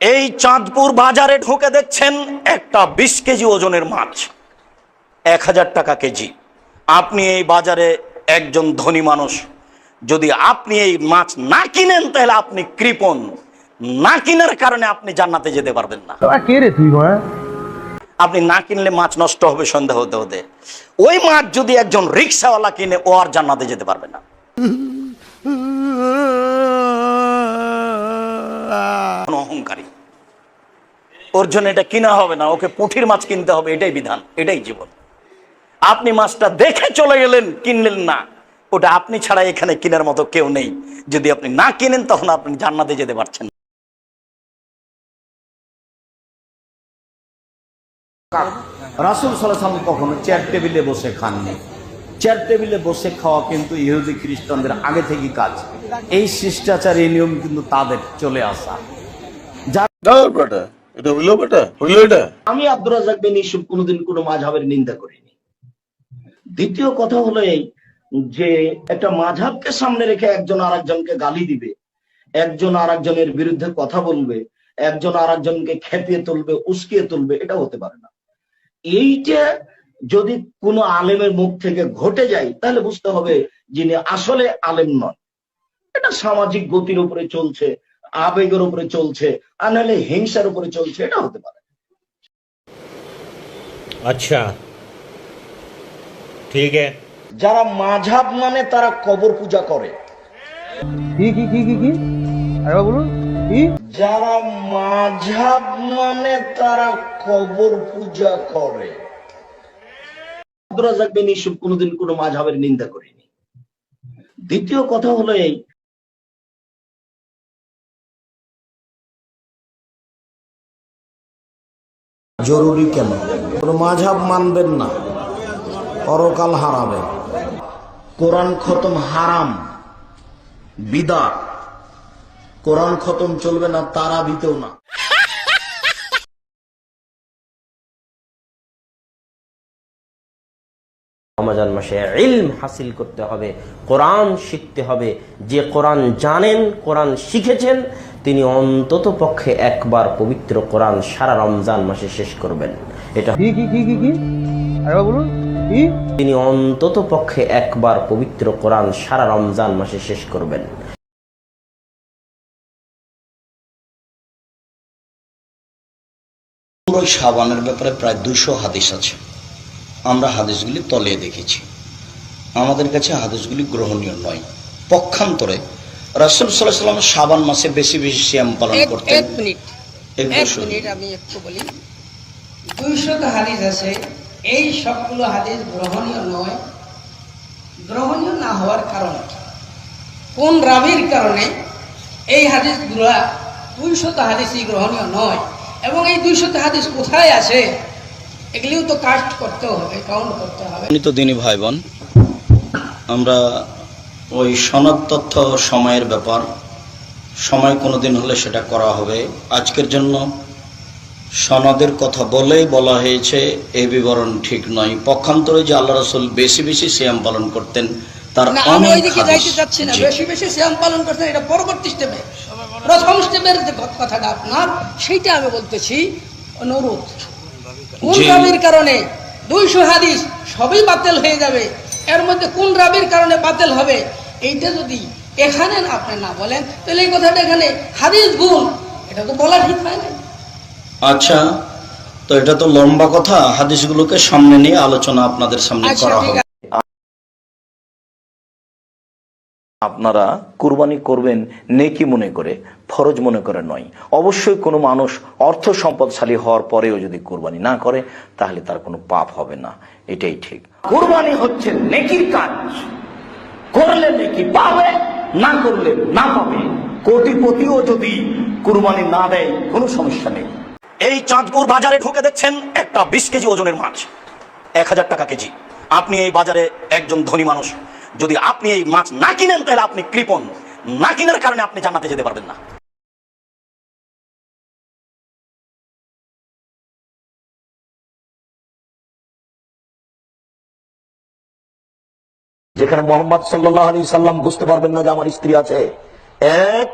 এই চাঁদপুর বাজারে ঢুকে দেখছেন একটা বিশ কেজি ওজনের মাছ। এক হাজার টাকা কেজি। আপনি এই বাজারে একজন ধনী মানুষ। যদি আপনি এই মাছ না কিনেন তাহলে আপনি কৃপন না কেনার কারণে আপনি জান্নাতে যেতে পারবেন না। কে রে তুই আপনি না কিনলে মাছ নষ্ট হবে সন্দেহ হতে হতে। ওই মাছ যদি একজন রিক্সাওয়ালা কিনে ও আর জান্নাতে যেতে পারবে না। অহংকারী। ওর জন্য এটা কিনা হবে না ওকে পুঁঠির মাছ কিনতে হবে এটাই বিধান এটাই জীবন। আপনি মাছটা দেখে চলে গেলেন কিনলেন না। ওটা আপনি ছাড়া এখানে কেনার মতো কেউ নেই। যদি আপনি না কিনেন তখন আপনি জান্নাতে যেতে পারছেন না। রাসুল সাল্লাম কখনো চেয়ার টেবিলে বসে খাননি। চেয়ার টেবিলে বসে খাওয়া কিন্তু ইহুদি খ্রিস্টানদের আগে থেকে কাজ। এই শিষ্টাচার এই নিয়ম কিন্তু তাদের চলে আসা। যার এটা হইল বেটা? হইল এটা? আমি আব্দুর রাজাক বিন কোনোদিন কোনো নিন্দা করিনি। দ্বিতীয় কথা হলো এই যে একটা মাঝহাবকে সামনে রেখে একজন আর একজনকে গালি দিবে, একজন আর একজনের বিরুদ্ধে কথা বলবে, একজন আর একজনকে খেপিয়ে তুলবে, উস্কিয়ে তুলবে এটা হতে পারে না। এইটা যদি কোনো আলেমের মুখ থেকে ঘটে যায়, তাহলে বুঝতে হবে যিনি আসলে আলেম নন, এটা সামাজিক গতির উপরে চলছে আবেগের উপরে চলছে আর নাহলে হিংসার উপরে চলছে এটা হতে পারে। আচ্ছা। ঠিক যারা মাঝাব মানে তারা কবর পূজা করে। কি কি কি কি কি? আরে বলুন কি? যারা মাঝাব মানে তারা কবর পূজা করে। কোনোদিন কোনো মাঝাবের নিন্দা করেনি। দ্বিতীয় কথা হলো এই জরুরি কেন? কোনো মাঝাব মানবেন না। পরকাল হারাবেন। কোরআন খতম হারাম। বিদাত। কোরআন খতম চলবে না তারা বিতেও না। রমাজান মাসে ইলম হাসিল করতে হবে, কোরআন শিখতে হবে। যে কোরআন জানেন, কোরআন শিখেছেন তিনি অন্তত পক্ষে একবার পবিত্র কোরআন সারা রমজান মাসে শেষ করবেন। এটা কি কি কি কি কি? বলুন। তিনি অন্তত পক্ষে একবার পবিত্র কোরআন সারা রমজান মাসে শেষ করবেন। পুরো সাবানের ব্যাপারে প্রায় দুশো হাদিস আছে। আমরা হাদিসগুলি তলে দেখেছি। আমাদের কাছে হাদিসগুলি গ্রহণীয় নয়। পক্ষান্তরে রাসুল সাল্লাহ সাল্লাম সাবান মাসে বেশি বেশি শ্যাম পালন করতেন। এক মিনিট। এক মিনিট আমি একটু বলি। দুইশত হাদিস আছে এই সবগুলো হাদিস গ্রহণীয় নয়। গ্রহণীয় না হওয়ার কারণ কোন রাবির কারণে এই হাদিসগুলো দুইশত হাদিসই গ্রহণীয় নয়? এবং এই দুইশত হাদিস কোথায় আছে? এগুলিও তো কাস্ট করতে হবে কাউন্ট করতে হবে। তো দিনী ভাই বোন আমরা ওই সনদ তথ্য সময়ের ব্যাপার। সময় কোনোদিন হলে সেটা করা হবে। আজকের জন্য সনদের কথা বলেই বলা হয়েছে এই বিবরণ ঠিক নয়। পক্ষান্তরে যে আল্লাহ রসুল বেশি বেশি সিয়াম পালন করতেন তার অনেক। বেশি বেশি পালন করছেন এটা পরবর্তী স্টেপে প্রথম স্টেপের যে কথাটা আপনার সেইটা আমি বলতেছি অনুরোধ। কোন কারণে দুইশো হাদিস সবই বাতিল হয়ে যাবে। এর মধ্যে কোন রাবির কারণে বাতিল হবে এইটা যদি এখানে আপনি না বলেন তাহলে এই কথাটা এখানে হাদিস গুণ এটা তো বলা ঠিক হয় না আচ্ছা তো এটা তো লম্বা কথা হাদিসগুলোকে সামনে নিয়ে আলোচনা আপনাদের সামনে আচ্ছা করা হবে। আপনারা কুরবানি করবেন নেকি মনে করে, ফরজ মনে করে নয়। অবশ্যই কোনো মানুষ অর্থ সম্পদশালী হওয়ার পরেও যদি কুরবানি না করে, তাহলে তার কোনো পাপ হবে না। এটাই ঠিক। কুরবানি হচ্ছে নেকির কাজ। করলে নেকি পাবে, না করলে না পাবে। কোটিপতিও যদি কুরবানি না দেয়, কোনো সমস্যা নেই। এই চাঁদপুর বাজারে ঢুকে দেখছেন একটা বিশ কেজি ওজনের মাছ। এক হাজার টাকা কেজি। আপনি এই বাজারে একজন ধনী মানুষ। যদি আপনি এই মাছ না কিনেন, তাহলে আপনি কৃপণ। না কিনার কারণে আপনি জান্নাতে যেতে পারবেন না। যেখানে মোহাম্মদ সাল্লাহ আলী সাল্লাম বুঝতে পারবেন না যে আমার স্ত্রী আছে, এক,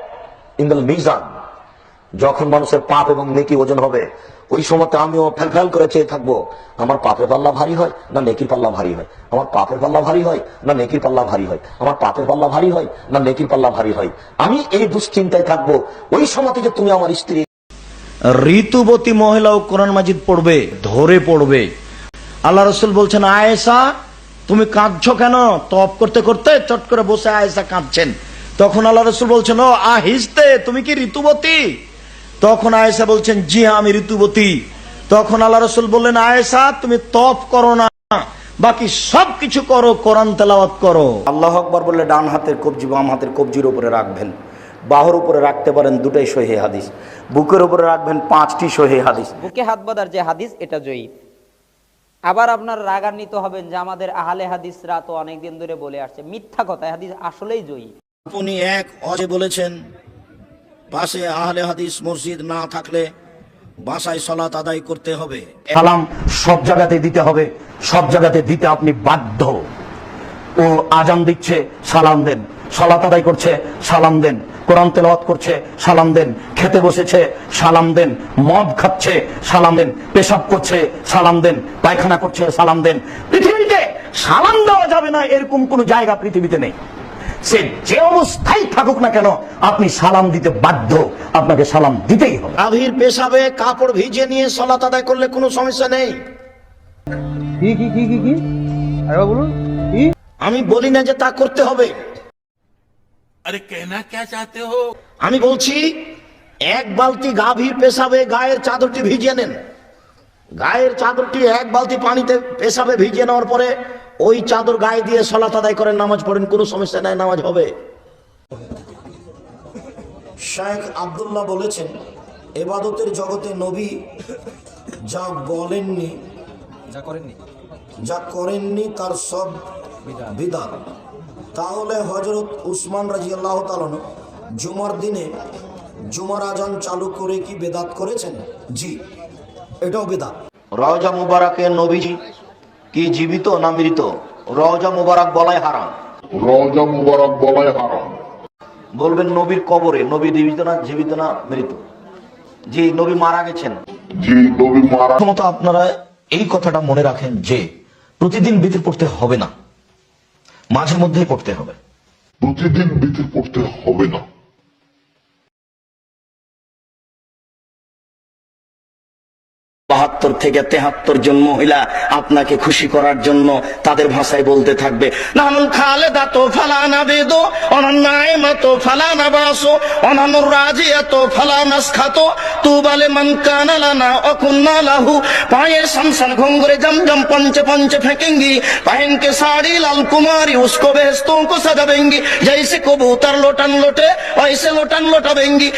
ইন্দাল মিজান। যখন মানুষের পাপ এবং নেকি ওজন হবে, ওই সময়তে আমিও ফেল ফেল করে চেয়ে থাকব। আমার পাপের পাল্লা ভারী হয় না নেকির পাল্লা ভারী হয়? আমার পাপের পাল্লা ভারী হয় না নেকির পাল্লা ভারী হয়? আমার পাপের পাল্লা ভারী হয় না নেকির পাল্লা ভারী হয়? আমি এই দুশ্চিন্তায় থাকব। ওই সময়তে যে তুমি আমার স্ত্রী। ঋতুবতী মহিলাও কোরআন মাজিদ পড়বে, ধরে পড়বে। আল্লাহ রসুল বলছেন, আয়েশা, তুমি কাঁদছ কেন? তপ করতে করতে চট করে বসে আয়েশা কাঁদছেন। তখন আল্লাহ রসুল বলছেন, ও আহিস্তে তুমি কি ঋতুবতী? তখন আয়েশা বলছেন জি হ্যাঁ আমি ঋতুবতী। তখন আল্লাহ রসুল বললেন আয়েশা তুমি তপ করো না বাকি সব কিছু করো কোরআন তেলাওয়াত করো। আল্লাহ আকবর বললে ডান হাতের কবজি বাম হাতের কবজির উপরে রাখবেন। বাহুর উপরে রাখতে পারেন দুটাই সহি হাদিস। বুকের উপরে রাখবেন পাঁচটি সহি হাদিস। বুকে হাত বাঁধার যে হাদিস এটা জয়ী। আবার আপনার রাগান্বিত হবেন যে আমাদের আহলে হাদিসরা তো অনেকদিন ধরে বলে আসছে মিথ্যা কথা হাদিস আসলেই জয়ী। আপনি এক অজে বলেছেন পাশে আহলে হাদিস মসজিদ না থাকলে বাসায় সলাত আদায় করতে হবে। সালাম সব জায়গাতে দিতে হবে, সব জায়গাতে দিতে আপনি বাধ্য। ও আজান দিচ্ছে, সালাম দেন। সলাত আদায় করছে, সালাম দেন। কোরআন তেলাওয়াত করছে, সালাম দেন। খেতে বসেছে, সালাম দেন। মদ খাচ্ছে, সালাম দেন। পেশাব করছে, সালাম দেন। পায়খানা করছে, সালাম দেন। পৃথিবীতে সালাম দেওয়া যাবে না, এরকম কোন জায়গা পৃথিবীতে নেই। সে যে অবস্থায় থাকুক না কেন আপনি সালাম দিতে বাধ্য। আপনাকে সালাম দিতেই হবে। আভির পেশাবে কাপড় ভিজে নিয়ে সলাত আদায় করলে কোনো সমস্যা নেই। কি কি কি কি কি? আরে বলুন কি? আমি বলি না যে তা করতে হবে। আরে কেনা কে চাতে হো? আমি বলছি এক বালতি গাভীর পেশাবে গায়ের চাদরটি ভিজিয়ে নেন। গায়ের চাদরটি এক বালতি পানিতে পেশাবে ভিজিয়ে নেওয়ার পরে ওই চাদর গায়ে দিয়ে সলাত আদায় করেন নামাজ পড়েন কোনো সমস্যা নাই নামাজ হবে। শেখ আব্দুল্লাহ বলেছেন এবাদতের জগতে নবী যা বলেননি যা করেননি। যা করেননি তার সব বিধান। তাহলে হজরত উসমান রাজি আল্লাহ জুমার দিনে জুমার আজান চালু করে কি বেদাত করেছেন? জি এটাও বেদাত। রওজা মুবারকে নবীজি কি জীবিত না মৃত? রওজা মুবারক বলাই হারাম। রওজা মুবারক বলাই হারাম। বলবেন নবীর কবরে নবী জীবিত না জীবিত না মৃত? জি নবী মারা গেছেন। যে নবী মারা প্রথমত আপনারা এই কথাটা মনে রাখেন যে প্রতিদিন বিতির পড়তে হবে না। মাঝে মধ্যেই পড়তে হবে। প্রতিদিন বিতির পড়তে হবে না। বাহাত্তর থেকে তেহাত্তর জন মহিলা আপনাকে খুশি করার জন্য তাদের ভাষায় বলতে থাকবে নানুল খালে দাতো ফালানা বেদো অনন্যায় মতো ফালানা বাসো অনানুর রাজি এত ফালানাস খাতো তু বলে মন কানালানা অকুন্না লাহু পায়ে संसन घुंघरे जम जम पंच पंच फेंकेंगी पहन के साड़ी लाल कुमारी उसको बेहस्तों को सजावेंगी जैसे कबूतर लोटन लोटे वैसे लोटन लोटावेंगी